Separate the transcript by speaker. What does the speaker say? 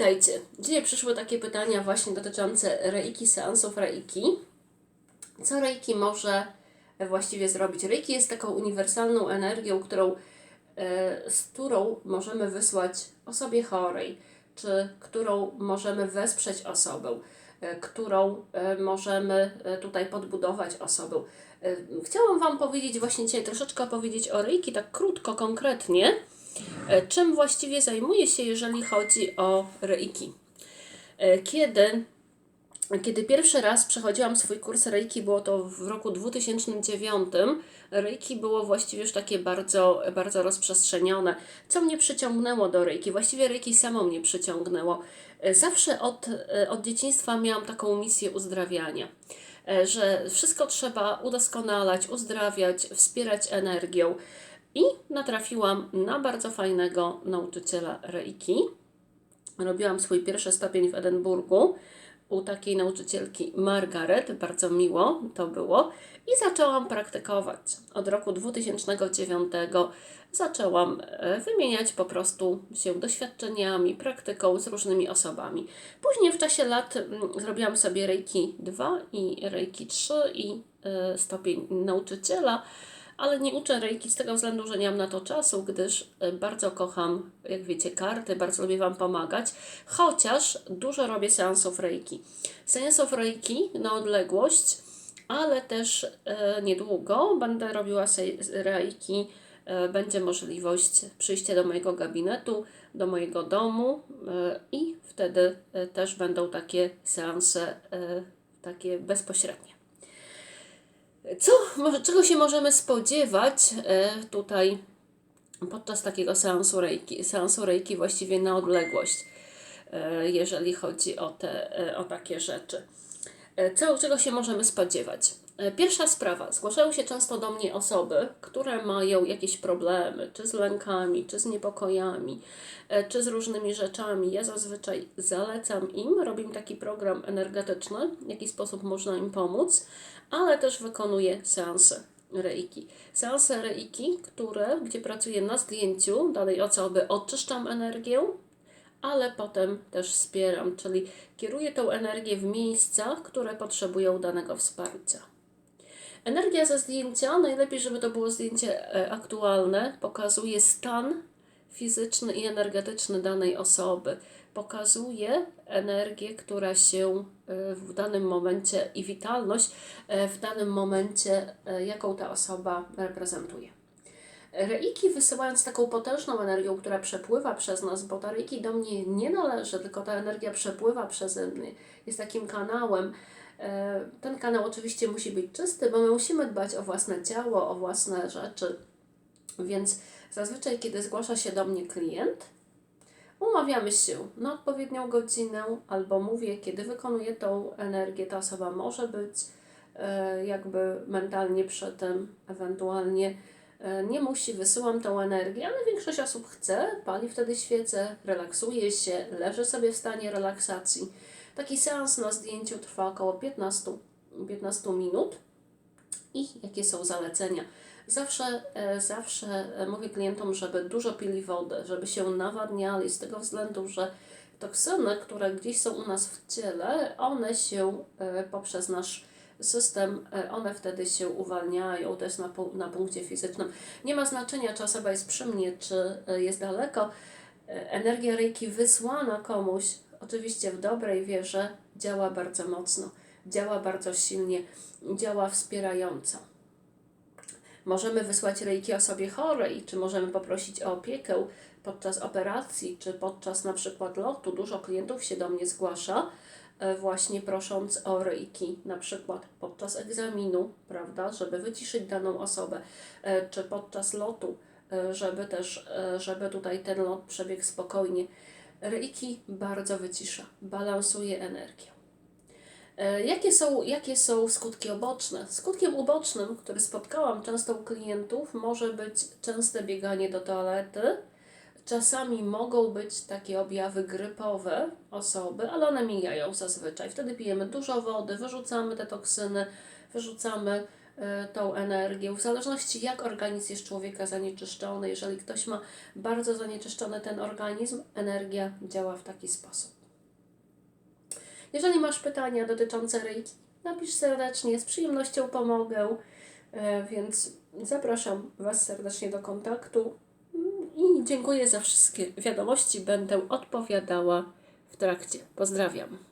Speaker 1: Witajcie. Dzisiaj przyszły takie pytania właśnie dotyczące reiki, seansów reiki. Co reiki może właściwie zrobić? Reiki jest taką uniwersalną energią, którą, e, z którą możemy wysłać osobie chorej, czy którą możemy wesprzeć osobę, e, którą e, możemy tutaj podbudować osobę. Chciałam Wam powiedzieć właśnie dzisiaj troszeczkę opowiedzieć o reiki, tak krótko, konkretnie. E, Czym właściwie zajmuję się, jeżeli chodzi o reiki? E, Kiedy, kiedy pierwszy raz przechodziłam swój kurs reiki, było to w roku 2009, reiki było właściwie już takie bardzo, bardzo rozprzestrzenione. Co mnie przyciągnęło do reiki? Właściwie reiki samo mnie przyciągnęło. E, Zawsze od, od dzieciństwa miałam taką misję uzdrawiania że wszystko trzeba udoskonalać, uzdrawiać, wspierać energią. I natrafiłam na bardzo fajnego nauczyciela reiki. Robiłam swój pierwszy stopień w Edynburgu u takiej nauczycielki Margaret, bardzo miło to było, i zaczęłam praktykować. Od roku 2009 zaczęłam e, wymieniać po prostu się doświadczeniami, praktyką z różnymi osobami. Później w czasie lat zrobiłam sobie Reiki 2 i Reiki 3 i e, stopień nauczyciela ale nie uczę reiki z tego względu, że nie mam na to czasu, gdyż e, bardzo kocham, jak wiecie, karty, bardzo lubię Wam pomagać, chociaż dużo robię seansów reiki. Seansów reiki na odległość, ale też e, niedługo będę robiła reiki, e, będzie możliwość przyjścia do mojego gabinetu, do mojego domu e, i wtedy e, też będą takie seanse, e, takie bezpośrednie. Co, czego się możemy spodziewać tutaj podczas takiego seansu reiki, seansu reiki właściwie na odległość, jeżeli chodzi o, te, o takie rzeczy. Co, czego się możemy spodziewać? E, Pierwsza sprawa. Zgłaszają się często do mnie osoby, które mają jakieś problemy, czy z lękami, czy z niepokojami, e, czy z różnymi rzeczami. Ja zazwyczaj zalecam im, robię taki program energetyczny, w jaki sposób można im pomóc, ale też wykonuję seanse reiki. Seanse reiki, które, gdzie pracuję na zdjęciu danej osoby, oczyszczam energię, ale potem też wspieram, czyli kieruję tą energię w miejscach, które potrzebują danego wsparcia. Energia ze zdjęcia, najlepiej, żeby to było zdjęcie e, aktualne, pokazuje stan fizyczny i energetyczny danej osoby. Pokazuje energię, która się e, w danym momencie i witalność e, w danym momencie, jaką ta osoba reprezentuje. Reiki wysyłając taką potężną energią, która przepływa przez nas, bo ta reiki do mnie nie należy, tylko ta energia przepływa przeze mnie, jest takim kanałem. E, Ten kanał oczywiście musi być czysty, bo my musimy dbać o własne ciało, o własne rzeczy. Więc zazwyczaj, kiedy zgłasza się do mnie klient, umawiamy się na odpowiednią godzinę, albo mówię, kiedy wykonuję tą energię, ta osoba może być e, jakby mentalnie przy tym, ewentualnie e, nie musi, wysyłam tą energię, ale większość osób chce, pali wtedy świecę, relaksuje się, leży sobie w stanie relaksacji. Taki seans na zdjęciu trwa około 15, 15 minut. I jakie są zalecenia? Zawsze, e, zawsze e, mówię klientom, żeby dużo pili wodę, żeby się nawadniali, z tego względu, że toksyny, które gdzieś są u nas w ciele, one się e, poprzez nasz system, one wtedy się uwalniają, jest na, na punkcie fizycznym. Nie ma znaczenia, czy osoba jest przy mnie, czy jest daleko. Energia reiki wysłana komuś, oczywiście w dobrej wierze, działa bardzo mocno, działa bardzo silnie, działa wspierająco. Możemy wysłać reiki osobie chorej, czy możemy poprosić o opiekę podczas operacji, czy podczas na przykład lotu. Dużo klientów się do mnie zgłasza, e, właśnie prosząc o reiki, na przykład podczas egzaminu, prawda, żeby wyciszyć daną osobę, e, czy podczas lotu, e, żeby też, żeby tutaj ten lot przebiegł spokojnie. Reiki bardzo wycisza, balansuje energię. E, Jakie są, jakie są skutki uboczne? Skutkiem ubocznym, który spotkałam często u klientów, może być częste bieganie do toalety. Czasami mogą być takie objawy grypowe osoby, ale one mijają zazwyczaj. Wtedy pijemy dużo wody, wyrzucamy te toksyny, wyrzucamy tą energię, w zależności jak organizm jest człowieka zanieczyszczony. Jeżeli ktoś ma bardzo zanieczyszczony ten organizm, energia działa w taki sposób. Jeżeli masz pytania dotyczące reiki, napisz serdecznie, z przyjemnością pomogę, e, więc zapraszam Was serdecznie do kontaktu i dziękuję za wszystkie wiadomości. Będę odpowiadała w trakcie. Pozdrawiam.